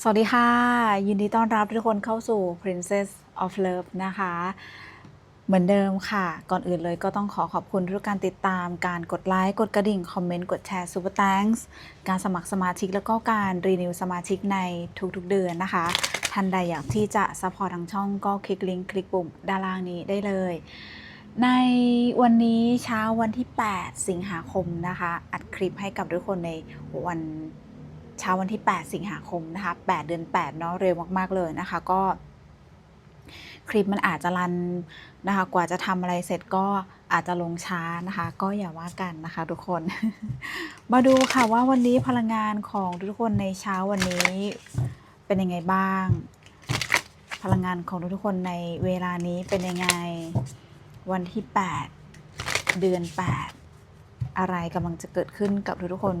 สวัสดีค่ะ ยินดีต้อนรับทุกคนเข้าสู่ Princess of Love นะคะ เหมือนเดิมค่ะ ก่อนอื่นเลยก็ต้องขอขอบคุณทุกการติดตามการกดไลค์ กดกระดิ่ง คอมเมนต์ กดแชร์ Super Thanks การสมัครสมาชิกแล้วก็การรีนิวสมาชิกในทุกๆเดือนนะคะ ท่านใดอยากที่จะซัพพอร์ตทางช่องก็คลิกลิงก์คลิกปุ่มด้านล่างนี้ได้เลย ในวันนี้เช้าวันที่ 8 สิงหาคมนะคะ อัดคลิปให้กับทุกคนในวัน เช้าวันที่ 8 สิงหาคมนะคะ 8 เดือน 8 เนาะเร็วมาก ๆ เลยนะคะ ก็ คลิปมันอาจจะรันนะคะ กว่าจะทำอะไรเสร็จก็อาจจะลงช้านะคะ ก็อย่าว่ากันนะคะ ทุกคน มาดูค่ะว่าวันนี้พลังงานของทุกคนในเช้าวันนี้เป็นยังไงบ้าง พลังงานของทุกคนในเวลานี้เป็นยังไง วันที่ 8 เดือน 8 อะไรกำลังจะเกิดขึ้นกับทุกๆคน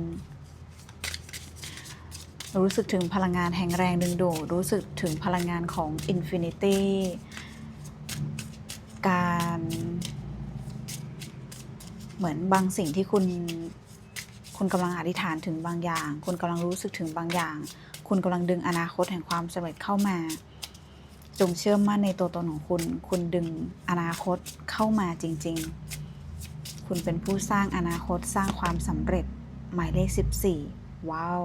รู้สึกถึงพลังงานแห่งแรงดึงดูดรู้สึกถึงพลังงานของ Infinity การเหมือนบางสิ่งที่คุณคุณกำลังอธิษฐานถึงบางอย่าง คุณกำลังรู้สึกถึงบางอย่าง คุณกำลังดึงอนาคตแห่งความสำเร็จเข้ามา จงเชื่อมั่นในตัวตนของคุณ คุณดึงอนาคตเข้ามาจริง ๆ คุณเป็นผู้สร้างอนาคตสร้างความสำเร็จหมายเลข 14 ว้าว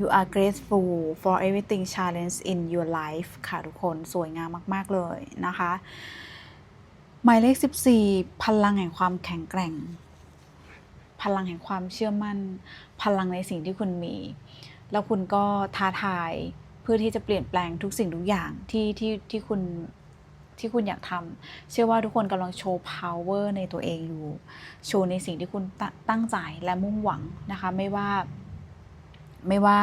You are grateful for everything challenge in your life ค่ะทุกคนสวยงามมาก ๆ เลยนะคะ หมายเลข 14 พลังแห่งความแข็งแกร่ง พลังแห่งความเชื่อมั่น พลังในสิ่งที่คุณมี แล้วคุณก็ท้าทายเพื่อที่จะเปลี่ยนแปลงทุกสิ่งทุกอย่างที่ที่ที่คุณที่คุณอยากทำเชื่อว่าทุกคนกำลังโชว์ power ในตัวเองอยู่ โชว์ในสิ่งที่คุณตตั้งใจและมุ่งหวังนะคะ ไม่ว่า ไม่ว่า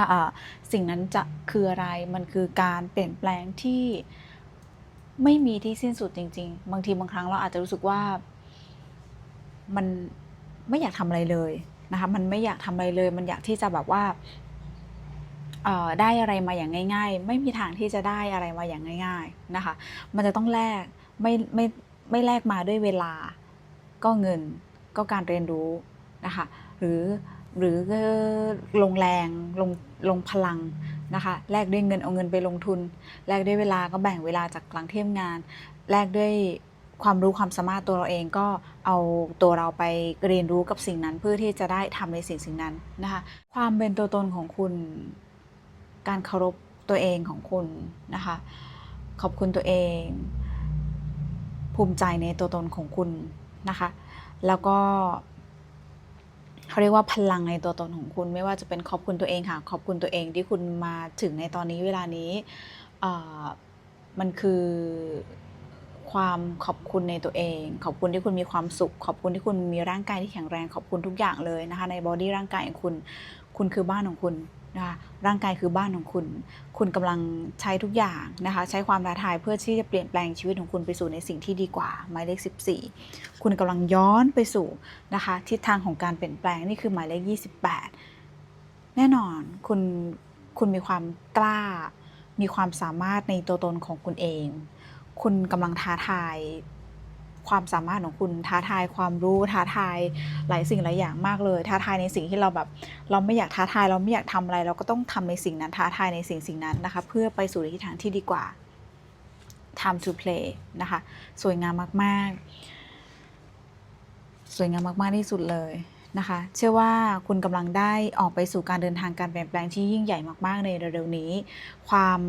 สิ่งนั้นจะคืออะไรมันคือการเปลี่ยนแปลงที่ไม่มีที่สิ้นสุดจริง ๆ บางทีบางครั้งเราอาจจะรู้สึกว่ามันไม่อยากทำอะไรเลยนะคะมันไม่อยากทำอะไรเลย มันอยากที่จะแบบว่าได้อะไรมาอย่างง่าย ๆ ไม่มีทางที่จะได้อะไรมาอย่างง่าย ๆนะคะ มันจะต้องแลกไม่ไม่ไม่แลกมาด้วยเวลาก็เงินก็การเรียนรู้นะคะ หรือ หรือลงแรงลงลงพลังนะคะแลกด้วยเงินเอาเงินไปลงทุนแลกด้วยเวลาก็แบ่งเวลาจากหลังเที่ยงงานแลกด้วยความรู้ความสามารถตัวเราเองก็เอาตัวเราไปเรียนรู้กับสิ่งนั้นเพื่อที่จะได้ทำในสิ่งสิ่งนั้นนะคะความเป็นตัวตนของคุณ การเคารพตัวเองของคุณนะคะขอบคุณตัวเอง ภูมิใจในตัวตนของคุณนะคะ แล้วก็ เขาเรียกว่าพลังในตัวตนของคุณ ไม่ว่าจะเป็นขอบคุณตัวเองค่ะ ขอบคุณตัวเองที่คุณมาถึงในตอนนี้เวลานี้มันคือความขอบคุณในตัวเอง ขอบคุณที่คุณมีความสุข ขอบคุณที่คุณมีร่างกายที่แข็งแรง ขอบคุณทุกอย่างเลยนะคะ ในบอดี้ร่างกายของคุณ คุณคือบ้านของคุณนะคะร่างกายคือบ้านของคุณ คุณกำลังใช้ทุกอย่างนะคะใช้ความท้าทายเพื่อที่จะเปลี่ยนแปลงชีวิตของคุณไปสู่ในสิ่งที่ดีกว่าหมายเลข 14 คุณกำลังย้อนไปสู่นะคะทิศทางของการเปลี่ยนแปลงนี่คือหมายเลข 28 แน่นอนคุณคุณมีความกล้า มีความสามารถในตัวตนของคุณเอง คุณกำลังท้าทาย ความสามารถของคุณท้าทายความรู้ท้าทายหลายสิ่งหลายอย่างมากเลย ท้าทายในสิ่งที่เราแบบ เราไม่อยากท้าทายเราไม่อยากทำอะไร เราก็ต้องทำในสิ่งนั้นท้าทายในสิ่งสิ่งนั้นนะคะ เพื่อไปสู่ในทิศทางที่ดีกว่า time to play นะคะ สวยงามมากๆ สวยงามมากๆที่สุดเลยนะคะ เชื่อว่าคุณกำลังได้ออกไปสู่การเดินทางการเปลี่ยนแปลงที่ยิ่งใหญ่มากๆในเร็วๆนี้ ความ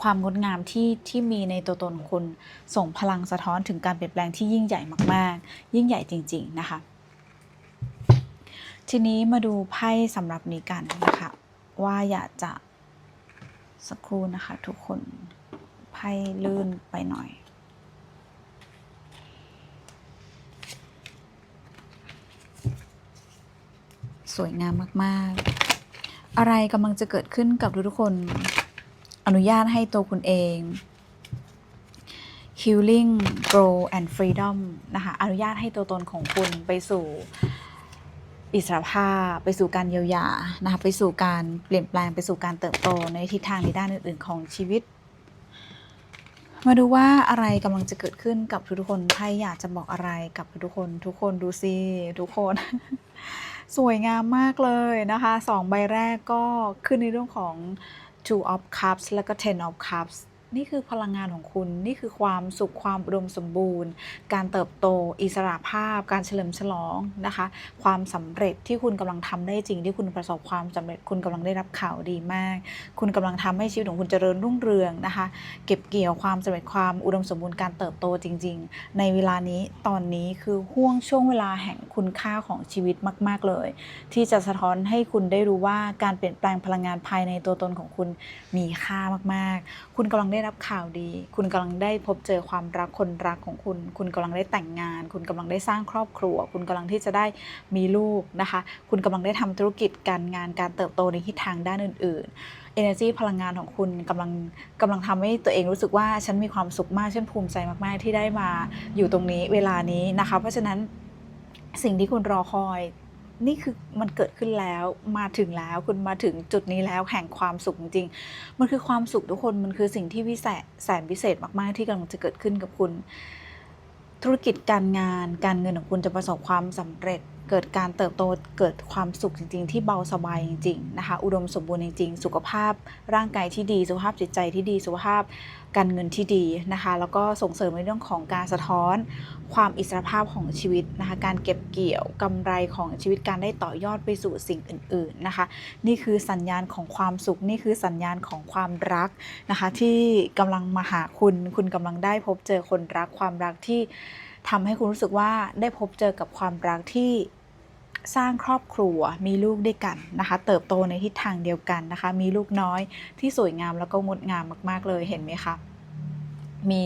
ความงดงามที่ที่มีในตัวตนคุณ ส่งพลังสะท้อนถึงการเปลี่ยนแปลงที่ยิ่งใหญ่มาก ๆ ยิ่งใหญ่จริง ๆ นะคะ ทีนี้มาดูไพ่สำหรับนี้กันนะคะ ว่าอยากจะสักครู่นะคะ ทุกคนไพ่ลื่นไปหน่อยสวยงามมาก ๆ อะไรกำลังจะเกิดขึ้นกับทุกๆคน นุญาตให้ตัวคุณเอง healing grow and freedom นะคะอนุญาตให้ตัวตนของคุณไปสู่อิสรภาพ ไปสู่การเยียวยานะคะไปสู่การเปลี่ยนแปลงไปสู่การเติบโตในทิศทางในด้านอื่น ๆ ของชีวิต มาดูว่าอะไรกำลังจะเกิดขึ้นกับทุกๆคนไพ่อยากจะบอกอะไรกับทุกคน ทุกคนดูสิทุกคน สวยงามมากเลยนะคะสองใบแรกก็ขึ้นในเรื่องของ two of cups แล้วก็ ten of cups นี่คือพลังงานของคุณ นี่คือความสุขความอุดมสมบูรณ์ การเติบโต อิสระภาพ การเฉลิมฉลองนะคะ ความสำเร็จที่คุณกำลังทำได้จริง ที่คุณประสบความสำเร็จ คุณกำลังได้รับข่าวดีมาก คุณกำลังทำให้ชีวิตของคุณเจริญรุ่งเรืองนะคะ เก็บเกี่ยวความสำเร็จความอุดมสมบูรณ์การเติบโตจริง ๆ ในเวลานี้ตอนนี้คือห่วงช่วงเวลาแห่งคุณค่าของชีวิตมาก ๆเลย ที่จะสะท้อนให้คุณได้รู้ว่าการเปลี่ยนแปลงพลังงานภายในตัวตนของคุณมีค่ามาก ๆ คุณกำลังได้ได้รับข่าวดี คุณกำลังได้พบเจอความรักคนรักของคุณ คุณกำลังได้แต่งงาน คุณกำลังได้สร้างครอบครัว คุณกำลังที่จะได้มีลูกนะคะ คุณกำลังได้ทำธุรกิจการงานการเติบโตในทิศทางด้านอื่น ๆ energy พลังงานของคุณกำลังกำลังทำให้ตัวเองรู้สึกว่าฉันมีความสุขมากฉันภูมิใจมาก ๆ ที่ได้มาอยู่ตรงนี้เวลานี้นะคะ เพราะฉะนั้นสิ่งที่คุณรอคอย นี่คือมันเกิดขึ้นแล้วมาถึงแล้วคุณมาถึงจุดนี้แล้วแห่งความสุขจริง มันคือความสุขทุกคนมันคือสิ่งที่วิเศษแสนพิเศษมากๆที่กำลังจะเกิดขึ้นกับคุณ ธุรกิจการงานการเงินของคุณจะประสบความสำเร็จ เกิดการเติบโตเกิดความสุขจริง ๆ ที่เบาสบายจริง ๆ นะคะ อุดมสมบูรณ์จริง ๆ สุขภาพร่างกายที่ดีสุขภาพจิตใจที่ดีสุขภาพ การเงินที่ดีนะคะ แล้วก็ส่งเสริมในเรื่องของการสะท้อน ความอิสรภาพของชีวิตนะคะ การเก็บเกี่ยวกำไรของชีวิตการได้ต่อยอดไปสู่สิ่งอื่น ๆนะคะ นี่คือสัญญาณของความสุขนี่คือสัญญาณของความรักนะคะ ที่กำลังมาหาคุณ คุณกำลังได้พบเจอคนรักความรักที่ทำให้คุณรู้สึกว่าได้พบเจอกับความรักที่ สร้างครอบครัวมีลูกด้วยกันนะคะ เติบโตในทิศทางเดียวกันนะคะ มีลูกน้อยที่สวยงามแล้วก็งดงามมาก ๆ เลยเห็นไหมคะมี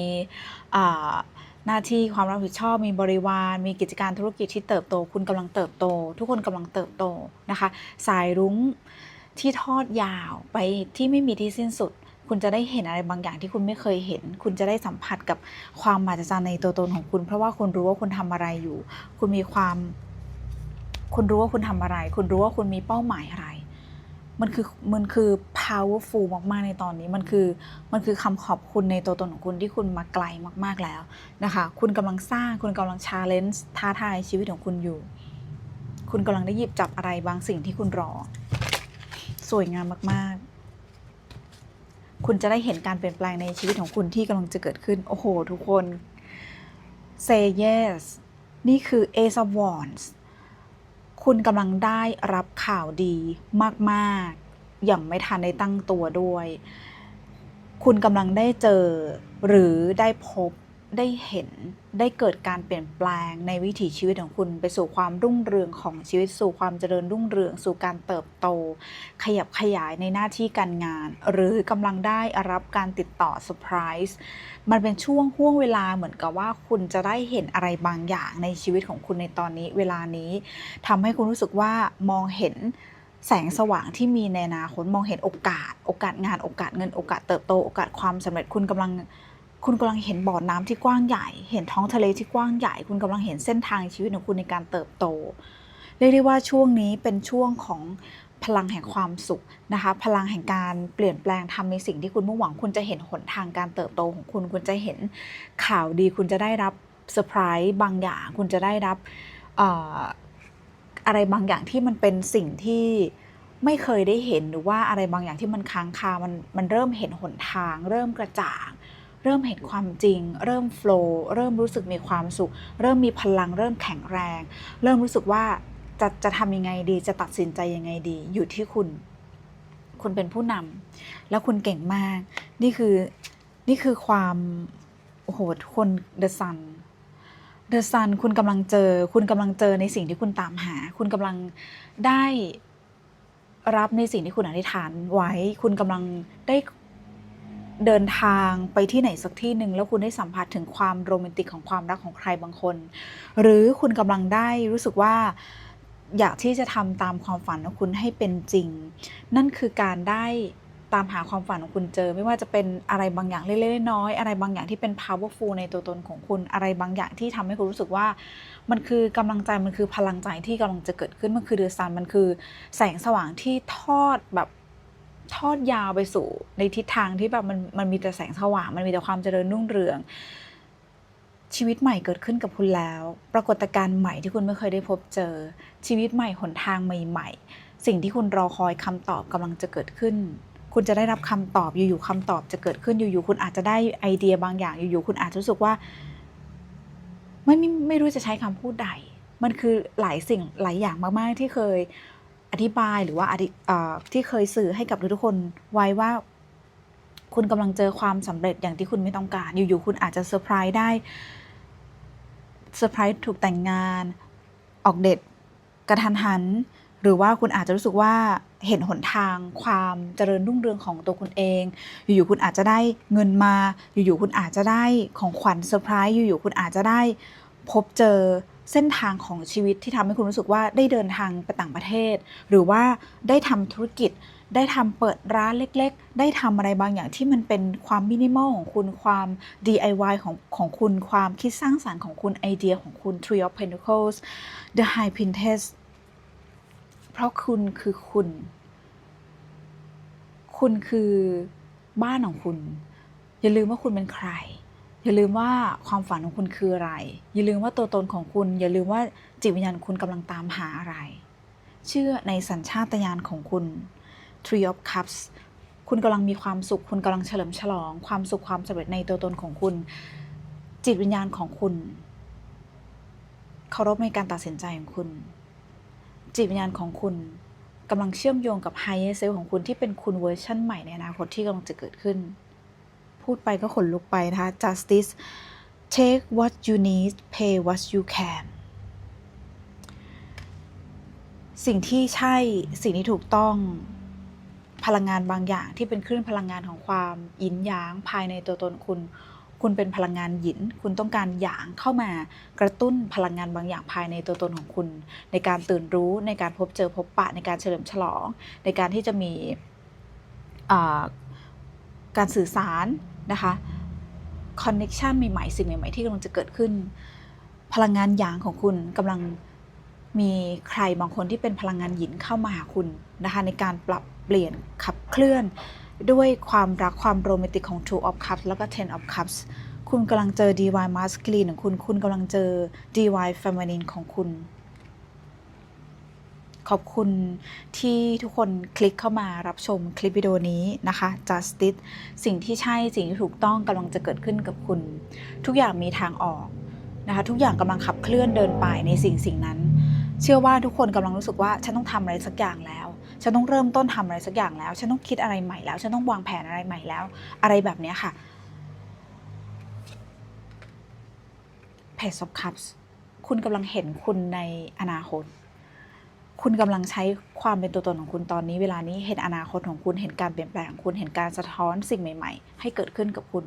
หน้าที่ความรับผิดชอบมีบริวาร มีกิจการธุรกิจที่เติบโต คุณกำลังเติบโต ทุกคนกำลังเติบโตนะคะ สายรุ้งที่ทอดยาวไปที่ไม่มีที่สิ้นสุด คุณจะได้เห็นอะไรบางอย่างที่คุณไม่เคยเห็น คุณจะได้สัมผัสกับความมหัศจรรย์ในตัวตนของคุณ เพราะว่าคุณรู้ว่าคุณทำอะไรอยู่ คุณมีความ คุณรู้ว่าคุณทำอะไร คุณรู้ว่าคุณมีเป้าหมายอะไร มันคือมันคือ powerful มากๆในตอนนี้มันคือมันคือคำขอบคุณในตัวตนของคุณที่คุณมาไกลมากๆแล้วนะคะคุณกำลังสร้างคุณกำลัง challenge ท้าทายชีวิตของคุณอยู่ คุณกำลังได้หยิบจับอะไรบางสิ่งที่คุณรอ สวยงามมากๆคุณจะได้เห็นการเปลี่ยนแปลงในชีวิตของคุณที่กำลังจะเกิดขึ้น โอ้โห ทุกคน say yes นี่คือ ace of wands คุณกำลังได้รับข่าวดีมากๆ อย่างไม่ทันได้ตั้งตัวด้วย คุณกำลังได้เจอหรือได้พบ ได้เห็นได้เกิดการเปลี่ยนแปลงในวิถีชีวิตของคุณ ไปสู่ความรุ่งเรืองของชีวิตสู่ความเจริญรุ่งเรือง สู่การเติบโต ขยับขยายในหน้าที่การงาน หรือกำลังได้รับการติดต่อเซอร์ไพรส์มันเป็นช่วงห่วงเวลาเหมือนกับว่าคุณจะได้เห็นอะไรบางอย่างในชีวิตของคุณในตอนนี้ เวลานี้ทำให้คุณรู้สึกว่ามองเห็นแสงสว่างที่มีในอนาคตมองเห็นโอกาส โอกาสงานโอกาสเงินโอกาสเติบโต โอกาสความสำเร็จคุณกำลัง คุณกำลังเห็นบ่อน้ำที่กว้างใหญ่ เห็นท้องทะเลที่กว้างใหญ่ คุณกำลังเห็นเส้นทางชีวิตของคุณในการเติบโต เรียกได้ว่าช่วงนี้เป็นช่วงของพลังแห่งความสุขนะคะ พลังแห่งการเปลี่ยนแปลงทำในสิ่งที่คุณมุ่งหวัง คุณจะเห็นหนทางการเติบโตของคุณ คุณจะเห็นข่าวดี คุณจะได้รับเซอร์ไพรส์บางอย่าง คุณจะได้รับเอ่ออะไรบางอย่างที่มันเป็นสิ่งที่ไม่เคยได้เห็นหรือว่าอะไรบางอย่างที่มันค้างคา มันมันเริ่มเห็นหนทาง เริ่มกระจ่าง เริ่มเห็นความจริง เริ่มโฟล์เริ่มรู้สึกมีความสุข เริ่มมีพลัง เริ่มแข็งแรง เริ่มรู้สึกว่าจะจะทำยังไงดีจะตัดสินใจยังไงดี อยู่ที่คุณ คุณเป็นผู้นำแล้วคุณเก่งมาก นี่คือนี่คือความโอ้โหทุกคน the sun the sun คุณกำลังเจอ คุณกำลังเจอในสิ่งที่คุณตามหา คุณกำลังได้รับในสิ่งที่คุณอธิษฐานไว้ คุณกำลังได้ เดินทางไปที่ไหนสักที่หนึ่งแล้วคุณได้สัมผัสถึงความโรแมนติกของความรักของใครบางคน หรือคุณกำลังได้รู้สึกว่าอยากที่จะทำตามความฝันของคุณให้เป็นจริง นั่นคือการได้ตามหาความฝันของคุณเจอ ไม่ว่าจะเป็นอะไรบางอย่างเล็กๆน้อยๆอะไรบางอย่างที่เป็น powerful ในตัวตนของคุณอะไรบางอย่างที่ทำให้คุณรู้สึกว่า มันคือกำลังใจมันคือพลังใจที่กำลังจะเกิดขึ้นมันคือเดือดซันมันคือแสงสว่างที่ทอดแบบ ทอดยาวไปสู่ในทิศทางที่แบบมันมันมีแต่แสงสว่าง มันมีแต่ความเจริญรุ่งเรือง ชีวิตใหม่เกิดขึ้นกับคุณแล้ว ปรากฏการณ์ใหม่ที่คุณไม่เคยได้พบเจอ ชีวิตใหม่หนทางใหม่ ๆ สิ่งที่คุณรอคอยคำตอบกำลังจะเกิดขึ้น คุณจะได้รับคำตอบอยู่ๆคำตอบจะเกิดขึ้นอยู่ๆคุณอาจจะได้ไอเดียบางอย่างอยู่ๆคุณอาจจะรู้สึกว่าไม่ไม่ไม่รู้จะใช้คำพูดใด มันคือหลายสิ่งหลายอย่างมากๆที่เคย อธิบายหรือว่าที่เคยสื่อให้กับทุกคนไว้ว่าคุณกำลังเจอความสำเร็จอย่างที่คุณไม่ต้องการ อยู่ๆ คุณอาจจะเซอร์ไพรส์ได้เซอร์ไพรส์ถูกแต่งงาน ออกเดทกระทันหัน หรือว่าคุณอาจจะรู้สึกว่าเห็นหนทางความเจริญรุ่งเรืองของตัวคุณเอง อยู่ๆ คุณอาจจะได้เงินมา อยู่ๆ คุณอาจจะได้ของขวัญเซอร์ไพรส์ อยู่ๆ คุณอาจจะได้พบเจอ เส้นทางของชีวิตที่ทำให้คุณรู้สึกว่าได้เดินทางไปต่างประเทศ หรือว่าได้ทำธุรกิจ ได้ทำเปิดร้านเล็ก ๆ ได้ทำอะไรบางอย่างที่มันเป็นความมินิมอลของคุณความ DIY ของของคุณความคิดสร้างสรรค์ของคุณไอเดียของคุณ Tree of Pentacles The High Princess เพราะคุณคือคุณ คุณคือบ้านของคุณ อย่าลืมว่าคุณเป็นใคร อย่าลืมว่าความฝันของคุณคืออะไร อย่าลืมว่าตัวตนของคุณ อย่าลืมว่าจิตวิญญาณคุณกำลังตามหาอะไร เชื่อในสัญชาตญาณของคุณ Three of Cups คุณกำลังมีความสุข คุณกำลังเฉลิมฉลอง ความสุขความสำเร็จในตัวตนของคุณ จิตวิญญาณของคุณเคารพในการตัดสินใจของคุณ จิตวิญญาณของคุณกำลังเชื่อมโยงกับ Higher Self ของคุณที่เป็นคุณเวอร์ชั่นใหม่ในอนาคตที่กำลังจะเกิดขึ้น พูดไปก็ขนลุกไปนะคะ Justice take what you need pay what you can สิ่งที่ใช่สิ่งที่ถูกต้องพลังงานบางอย่างที่เป็นคลื่นพลังงานของความยินยางภายในตัวตนคุณ คุณเป็นพลังงานหยิน คุณต้องการหยางเข้ามากระตุ้นพลังงานบางอย่างภายในตัวตนของคุณ ในการตื่นรู้ในการพบเจอพบปะในการเฉลิมฉลอง ในการที่จะมี การสื่อสารนะคะคอนเน็ชันใหม่ๆสิ่งใหม่ๆที่กำลังจะเกิดขึ้น พลังงานหยางของคุณกำลังมีใครบางคนที่เป็นพลังงานหยินเข้ามาหาคุณนะคะในการปรับเปลี่ยนขับเคลื่อน ด้วยความรักความโรแมนติกของ Two of Cups แล้วก็ Ten of Cups คุณกำลังเจอ Divine Masculine ของคุณ คุณกำลังเจอ Divine Feminine ของคุณ ขอบคุณที่ทุกคนคลิกเข้ามารับชมคลิปวิดีโอนี้นะคะ Justice สิ่งที่ใช่สิ่งที่ถูกต้องกำลังจะเกิดขึ้นกับคุณ ทุกอย่างมีทางออกนะคะ ทุกอย่างกำลังขับเคลื่อนเดินไปในสิ่งสิ่งนั้น เชื่อว่าทุกคนกำลังรู้สึกว่าฉันต้องทำอะไรสักอย่างแล้ว ฉันต้องเริ่มต้นทำอะไรสักอย่างแล้ว ฉันต้องคิดอะไรใหม่แล้ว ฉันต้องวางแผนอะไรใหม่แล้ว อะไรแบบนี้ค่ะ Page of Cups คุณกำลังเห็นคุณในอนาคต คุณกำลังใช้ความเป็นตัวตนของคุณตอนนี้เวลานี้เห็นอนาคตของคุณเห็นการเปลี่ยนแปลงของคุณเห็นการสะท้อนสิ่งใหม่ ๆ ให้เกิดขึ้นกับคุณ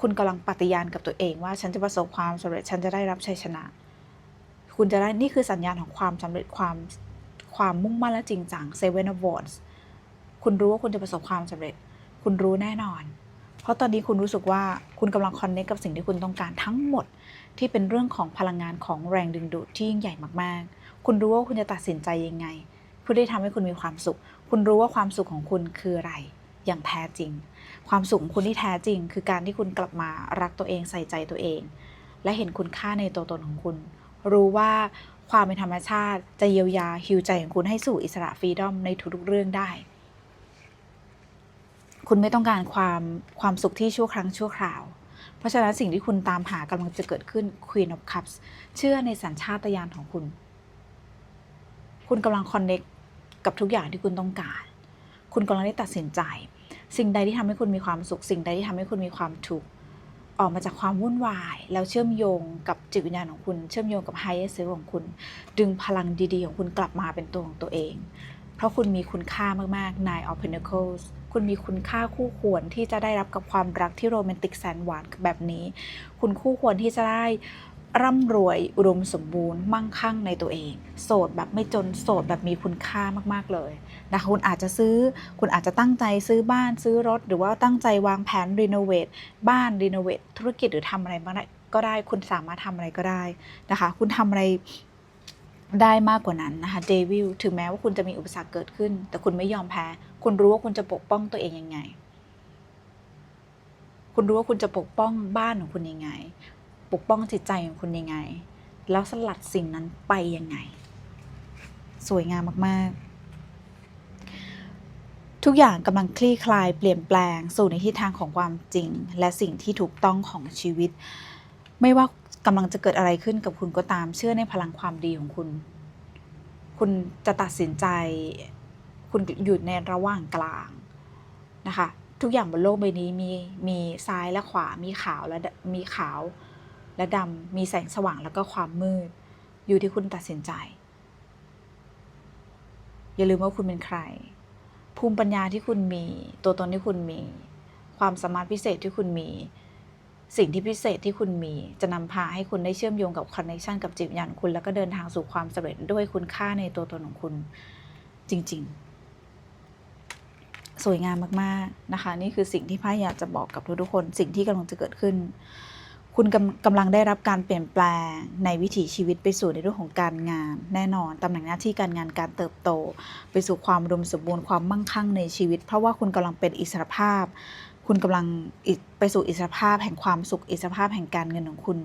คุณกำลังปฏิญาณกับตัวเองว่าฉันจะประสบความสำเร็จฉันจะได้รับชัยชนะ คุณจะได้นี่คือสัญญาณของความสำเร็จความความมุ่งมั่นและจริงจัง Seven of Wands คุณรู้ว่าคุณจะประสบความสำเร็จ คุณรู้แน่นอน เพราะตอนนี้คุณรู้สึกว่าคุณกำลังคอนเนคกับสิ่งที่คุณต้องการทั้งหมด ที่เป็นเรื่องของพลังงานของแรงดึงดูดที่ยิ่งใหญ่มากๆ คุณรู้ว่าคุณจะตัดสินใจยังไงเพื่อได้ทำให้คุณมีความสุข คุณรู้ว่าความสุขของคุณคืออะไร อย่างแท้จริง ความสุขของคุณที่แท้จริง คือการที่คุณกลับมารักตัวเองใส่ใจตัวเอง และเห็นคุณค่าในตัวตนของคุณ รู้ว่าความเป็นธรรมชาติจะเยียวยาฮิวใจของคุณให้สู่อิสระฟรีดอมในทุกๆเรื่องได้ คุณไม่ต้องการความความสุขที่ชั่วครั้งชั่วคราว เพราะฉะนั้นสิ่งที่คุณตามหากำลังจะเกิดขึ้น Queen of Cups เชื่อในสัญชาตญาณของคุณ คุณกำลังคอนเน็กกับทุกอย่างที่คุณต้องการ คุณกำลังได้ตัดสินใจ สิ่งใดที่ทำให้คุณมีความสุข สิ่งใดที่ทำให้คุณมีความทุกข์ออกมาจากความวุ่นวาย แล้วเชื่อมโยงกับจิตวิญญาณของคุณ เชื่อมโยงกับ higher self ของคุณ ดึงพลังดีๆ ของคุณกลับมาเป็นตัวของตัวเอง เพราะคุณมีคุณค่ามากๆ Nine of Pentacles คุณมีคุณค่าคู่ควรที่จะได้รับกับความรักที่โรแมนติกแสนหวานแบบนี้ คุณคู่ควรที่จะได้ ร่ำรวยอุดมสมบูรณ์มั่งคั่งในตัวเอง โสดแบบไม่จนโสดแบบมีคุณค่ามากๆเลยนะคะคุณอาจจะซื้อคุณอาจจะตั้งใจซื้อบ้านซื้อรถ หรือว่าตั้งใจวางแผนรีโนเวทบ้านรีโนเวทธุรกิจหรือทำอะไรบ้างก็ได้คุณสามารถทำอะไรก็ได้นะคะ คุณทำอะไรได้มากกว่านั้นนะคะเดวิลถึงแม้ว่าคุณจะมีอุปสรรคเกิดขึ้น แต่คุณไม่ยอมแพ้ คุณรู้ว่าคุณจะปกป้องตัวเองยังไง คุณรู้ว่าคุณจะปกป้องบ้านของคุณยังไง ปกป้องจิตใจของคุณยังไง แล้วสลัดสิ่งนั้นไปยังไง สวยงามมากๆ ทุกอย่างกำลังคลี่คลายเปลี่ยนแปลงสู่ในทิศทางของความจริง และสิ่งที่ถูกต้องของชีวิต ไม่ว่ากำลังจะเกิดอะไรขึ้นกับคุณก็ตามเชื่อในพลังความดีของคุณ คุณจะตัดสินใจ คุณอยู่ในระหว่างกลางนะคะทุกอย่างบนโลกใบนี้มีมีซ้ายและขวา มีขาวและมีขาว และดำมีแสงสว่างแล้วก็ความมืด อยู่ที่คุณตัดสินใจ อย่าลืมว่าคุณเป็นใคร ภูมิปัญญาที่คุณมี ตัวตนที่คุณมี ความสามารถพิเศษที่คุณมี สิ่งที่พิเศษที่คุณมี จะนำพาให้คุณได้เชื่อมโยงกับคอนเนคชันกับจิตวิญญาณคุณ แล้วก็เดินทางสู่ความสำเร็จด้วยคุณค่าในตัวตนของคุณจริง ๆสวยงามมาก ๆ นะคะ นี่คือสิ่งที่พ่ายอยากจะบอกกับทุกๆคน สิ่งที่กำลังจะเกิดขึ้น คุณกำกำลังได้รับการเปลี่ยนแปลงในวิถีชีวิตไปสู่ในเรื่องของการงาน แน่นอนตำแหน่งหน้าที่การงานการเติบโต ไปสู่ความรุมสมบูรณ์ความมั่งคั่งในชีวิต เพราะว่าคุณกำลังเป็นอิสรภาพ คุณกำลังไปสู่อิสรภาพแห่งความสุขอิสรภาพแห่งการเงินของคุณ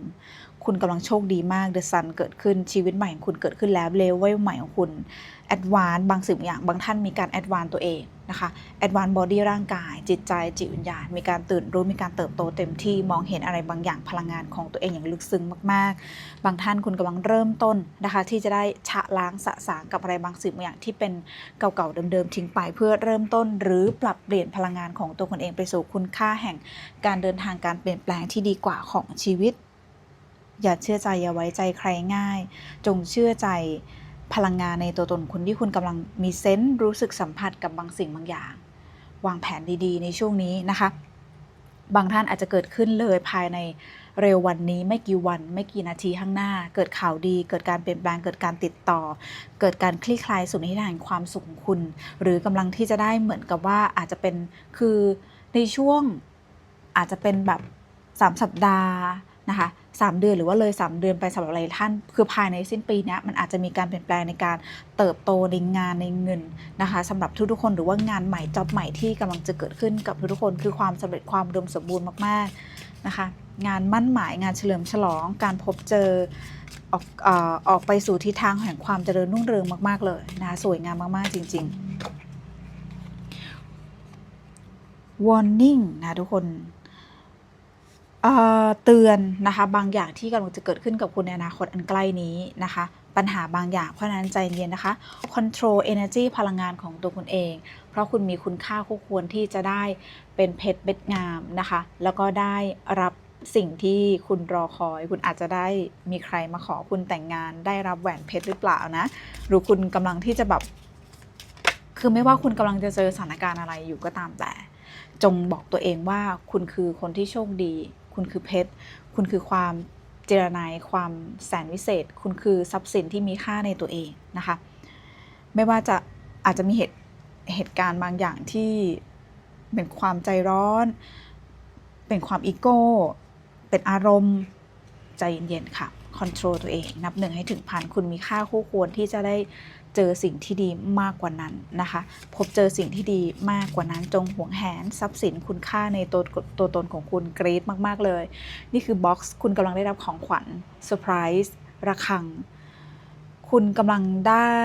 คุณกำลังโชคดีมากเดอะซันเกิดขึ้นชีวิตใหม่ของคุณเกิดขึ้นแล้วเลเวลใหม่ของคุณแอดวานบางสิ่งบางอย่างบางท่านมีการแอดวานตัวเองนะคะแอดวานบอดี้ร่างกาย จิตใจจิตวิญญาณมีการตื่นรู้มีการเติบโตเต็มที่มองเห็นอะไรบางอย่างพลังงานของตัวเองอย่างลึกซึ้งมากๆ บางท่านคุณกำลังเริ่มต้นนะคะ ที่จะได้ชะล้างสะสางกับอะไรบางสิ่งบางอย่างที่เป็นเก่าๆเดิมๆทิ้งไป เพื่อเริ่มต้นหรือปรับเปลี่ยนพลังงานของตัวคนเองไปสู่คุณค่าแห่งการเดินทางการเปลี่ยนแปลงที่ดีกว่าของชีวิต อย่าเชื่อใจอย่าไว้ใจใครง่าย จงเชื่อใจพลังงานในตัวตนคุณที่คุณกำลังมีเซนส์รู้สึกสัมผัสกับบางสิ่งบางอย่าง วางแผนดีๆ ในช่วงนี้นะคะ บางท่านอาจจะเกิดขึ้นเลยภายในเร็ววันนี้ไม่กี่วันไม่กี่นาทีข้างหน้า เกิดข่าวดี เกิดการเปลี่ยนแปลงเกิดการติดต่อ เกิดการคลี่คลายสู่ในทิศทางแห่งความสุขของคุณ หรือกำลังที่จะได้เหมือนกับว่าอาจจะเป็นคือในช่วงอาจจะเป็นแบบ 3 สัปดาห์นะคะ สามเดือนหรือว่าเลย 3 เดือนไปสำหรับหลายท่าน คือภายในสิ้นปีนี้มันอาจจะมีการเปลี่ยนแปลงในการเติบโตในงานในเงินนะคะสำหรับทุกๆคนหรือว่างานใหม่จ็อบใหม่ที่กำลังจะเกิดขึ้นกับทุกๆคน คือความสำเร็จความอุดมสมบูรณ์มากๆนะคะ งานมั่นหมายงานเฉลิมฉลอง การพบเจอออกออออกไปสู่ทิศทางแห่งความเจริญรุ่งเรืองมากๆเลยนะคะสวยงามมากๆจริง ๆ warning นะทุกคน เตือนนะคะบางอย่างที่กำลังจะเกิดขึ้นกับคุณในอนาคตอันใกล้นี้นะคะ ปัญหาบางอย่างเพราะนั้นใจเย็นนะคะ control energy พลังงานของตัวคุณเอง เพราะคุณมีคุณค่าคู่ควรที่จะได้เป็นเพชรเม็ดงามนะคะ แล้วก็ได้รับสิ่งที่คุณรอคอย คุณอาจจะได้มีใครมาขอคุณแต่งงาน ได้รับแหวนเพชรหรือเปล่านะ หรือคุณกำลังที่จะแบบคือไม่ว่าคุณกำลังจะเจอสถานการณ์อะไรอยู่ก็ตามแต่ จงบอกตัวเองว่าคุณคือคนที่โชคดี คุณคือเพชร คุณคือความเจรนายความแสนวิเศษ คุณคือทรัพย์สินที่มีค่าในตัวเองนะคะ ไม่ว่าจะอาจจะมีเหตุเหตุการณ์บางอย่างที่เป็นความใจร้อน เป็นความอีโก้ เป็นอารมณ์ใจเย็นๆค่ะคอนโทรลตัวเอง นับหนึ่งให้ถึงพันคุณมีค่าคู่ควรที่จะได้ เจอสิ่งที่ดีมากกว่านั้นนะคะ พบเจอสิ่งที่ดีมากกว่านั้นจงหวงแหนทรัพย์สินคุณค่าในตัวตัวตนของคุณเกรดมากๆเลย นี่คือบ็อกซ์คุณกำลังได้รับของขวัญเซอร์ไพรส์ระฆัง คุณกำลังได้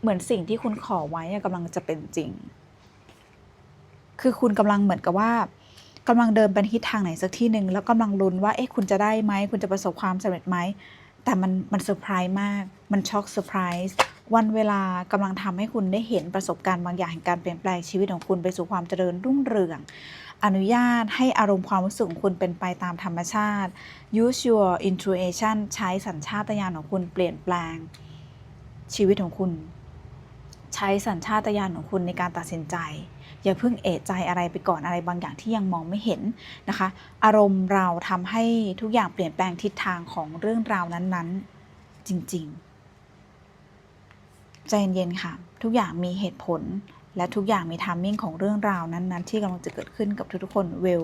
เหมือนสิ่งที่คุณขอไว้กำลังจะเป็นจริง คือคุณกำลังเหมือนกับว่ากำลังเดินไปทิศทางไหนสักที่หนึ่งแล้วกำลังลุ้นว่าเอ๊ะคุณจะได้ไหมคุณจะประสบความสำเร็จไหม แต่มันมันเซอร์ไพรส์มาก มันช็อกเซอร์ไพรส์วันเวลากำลังทำให้คุณได้เห็นประสบการณ์บางอย่างแห่งการเปลี่ยนแปลงชีวิตของคุณไปสู่ความเจริญรุ่งเรือง อนุญาตให้อารมณ์ความรู้สึกของคุณเป็นไปตามธรรมชาติ use your intuition ใช้สัญชาตญาณของคุณเปลี่ยนแปลงชีวิตของคุณ ใช้สัญชาตญาณของคุณในการตัดสินใจ อย่าเพิ่งเอะใจอะไรไปก่อนอะไรบางอย่างที่ยังมองไม่เห็นนะคะ อารมณ์เราทำให้ทุกอย่างเปลี่ยนแปลงทิศทางของเรื่องราวนั้นๆ จริงๆ ใจเย็นๆค่ะ ทุกอย่างมีเหตุผลและทุกอย่างมีทามมิ่งของเรื่องราวนั้น ๆ ที่กำลังจะเกิดขึ้นกับทุกๆคนเวล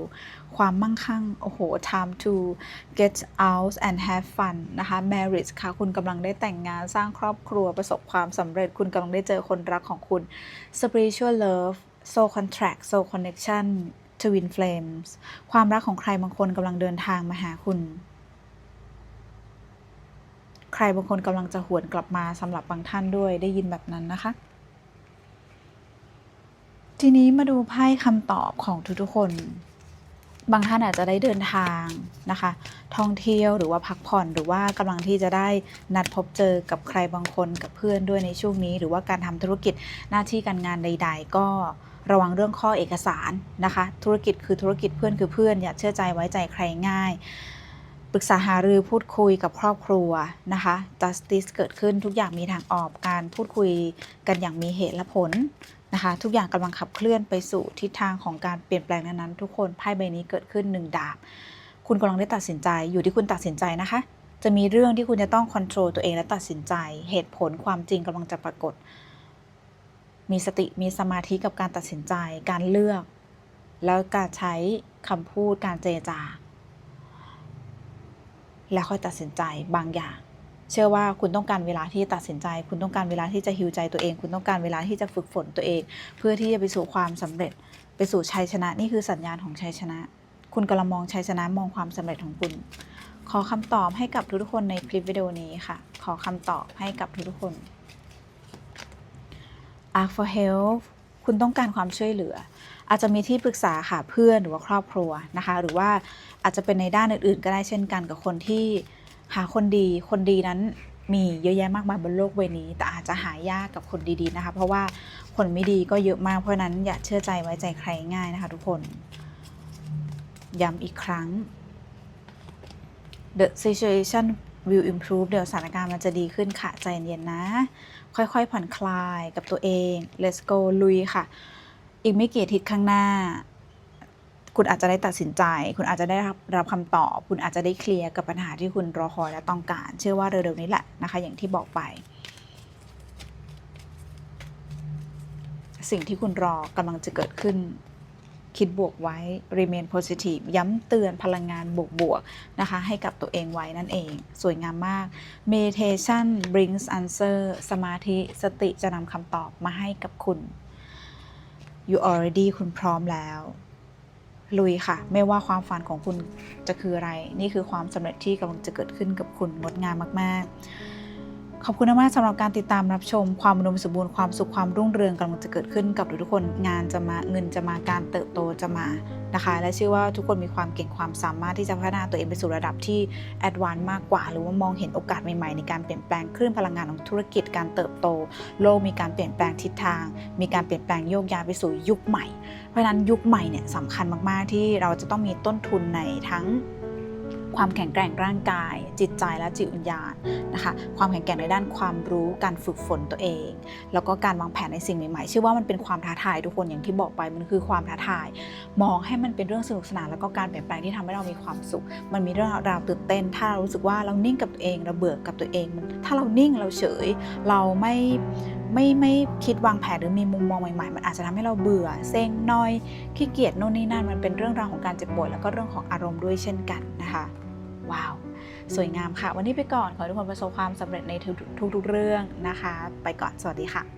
ความมั่งคั่ง โอ้โห time to get out and have fun นะคะ marriage ค่ะ คุณกำลังได้แต่งงานสร้างครอบครัวประสบความสำเร็จ คุณกำลังได้เจอคนรักของคุณ spiritual love soul contract soul connection Twin Flames ความรักของใครบางคนกำลังเดินทางมาหาคุณ ใครบางคนกำลังจะหวนกลับมาสำหรับบางท่านด้วยได้ยินแบบนั้นนะคะ ทีนี้มาดูไพ่คำตอบของทุกๆคน บางท่านอาจจะได้เดินทางนะคะ ท่องเที่ยวหรือว่าพักผ่อนหรือว่ากำลังที่จะได้นัดพบเจอกับใครบางคนกับเพื่อนด้วยในช่วงนี้ หรือว่าการทำธุรกิจหน้าที่การงานใด ๆ ก็ระวังเรื่องข้อเอกสารนะคะ ธุรกิจคือธุรกิจเพื่อนคือเพื่อน อย่าเชื่อใจไว้ใจใครง่ายปรึกษาหารือพูดคุยกับครอบครัวนะคะ justice เกิดขึ้นทุกอย่างมีทางออกการพูดคุยกันอย่างมีเหตุและผล นะคะทุกอย่างกำลังขับเคลื่อนไปสู่ทิศทางของการเปลี่ยนแปลงนั้นๆทุกคนไพ่ใบนี้เกิดขึ้นหนึ่งดาบ คุณกำลังได้ตัดสินใจอยู่ที่คุณตัดสินใจนะคะ จะมีเรื่องที่คุณจะต้องควบคุมตัวเองและตัดสินใจ เหตุผลความจริงกำลังจะปรากฏ มีสติมีสมาธิกับการตัดสินใจ การเลือก แล้วการใช้คำพูดการเจรจา แล้วค่อยตัดสินใจบางอย่าง เชื่อว่าคุณต้องการเวลาที่ตัดสินใจ คุณต้องการเวลาที่จะฮิวใจตัวเอง คุณต้องการเวลาที่จะฝึกฝนตัวเอง เพื่อที่จะไปสู่ความสำเร็จ ไปสู่ชัยชนะ นี่คือสัญญาณของชัยชนะ คุณกำลังมองชัยชนะมองความสำเร็จของคุณ ขอคำตอบให้กับทุกๆคนในคลิปวิดีโอนี้ค่ะ ขอคำตอบให้กับทุกๆคน Ask for help คุณต้องการความช่วยเหลือ อาจจะมีที่ปรึกษาค่ะเพื่อนหรือว่าครอบครัวนะคะ หรือว่าอาจจะเป็นในด้านอื่นๆ ก็ได้เช่นกันกับคนที่ หาคนดีคนดีนั้นมีเยอะแยะมากมายบนโลกใบนี้ แต่อาจจะหายากกับคนดีๆนะคะ เพราะว่าคนไม่ดีก็เยอะมากเพราะนั้นอย่าเชื่อใจไว้ใจใครง่ายนะคะทุกคนย้ำอีกครั้ง the situation will improve เดี๋ยวสถานการณ์มันจะดีขึ้นค่ะ ใจเย็นๆนะ ค่อยๆ ผ่อนคลายกับตัวเอง let's go ลุยค่ะ อีกไม่กี่อาทิตย์ข้างหน้า คุณอาจจะได้ตัดสินใจ คุณอาจจะได้รับรับคำตอบ คุณอาจจะได้เคลียร์กับปัญหาที่คุณรอคอยและต้องการ เชื่อว่าเร็วๆนี้แหละนะคะ อย่างที่บอกไป สิ่งที่คุณรอกำลังจะเกิดขึ้น คิดบวกไว้ remain positive ย้ำเตือนพลังงานบวกๆนะคะ ให้กับตัวเองไว้นั่นเอง สวยงามมาก meditation brings answer สมาธิสติจะนำคำตอบมาให้กับคุณ you already คุณพร้อมแล้ว ลุยค่ะ ไม่ว่าความฝันของคุณจะคืออะไร นี่คือความสำเร็จที่กำลังจะเกิดขึ้นกับคุณงดงามมาก ๆ ขอบคุณมากสำหรับการติดตามรับชม ความอุดมสมบูรณ์ความสุขความรุ่งเรืองกำลังจะเกิดขึ้นกับทุกคนงานจะมาเงินจะมาการเติบโตจะมานะคะ และเชื่อว่าทุกคนมีความเก่งความสามารถที่จะพัฒนาตัวเองไปสู่ระดับที่แอดวานซ์มากกว่า หรือว่ามองเห็นโอกาสใหม่ๆ ในการเปลี่ยนแปลงคลื่นพลังงานของธุรกิจการเติบโต โลกมีการเปลี่ยนแปลงทิศทาง มีการเปลี่ยนแปลงโยกย้ายไปสู่ยุคใหม่ เพราะฉะนั้นยุคใหม่เนี่ยสำคัญมากๆที่เราจะต้องมีต้นทุนในทั้ง ความแข็งแกร่งร่างกาย จิตใจและจิตวิญญาณนะคะความแข็งแกร่งในด้านความรู้การฝึกฝนตัวเอง แล้วก็การวางแผนในสิ่งใหม่ๆเชื่อว่ามันเป็นความท้าทายทุกคนอย่างที่บอกไปมันคือความท้าทาย มองให้มันเป็นเรื่องสนุกสนานแล้วก็การเปลี่ยนแปลงที่ทำให้เรามีความสุข มันมีเรื่องราวตื่นเต้น ถ้าเรารู้สึกว่าเรานิ่งกับตัวเองเราเบื่อกับตัวเองมันถ้าเรานิ่งเราเฉย เราไม่ไม่ไม่คิดวางแผนหรือมีมุมมองใหม่ๆ มันอาจจะทำให้เราเบื่อเซ็งน้อยขี้เกียจโน่นนี่นั่นมันเป็นเรื่องราวของการเจ็บปวยแล้วก็เรื่องของอารมณ์ด้วยเช่นกันนะคะ ว้าว สวยงามค่ะ วันนี้ไปก่อน ขอให้ทุกคนประสบความสำเร็จในทุกๆเรื่องนะคะ ไปก่อน สวัสดีค่ะ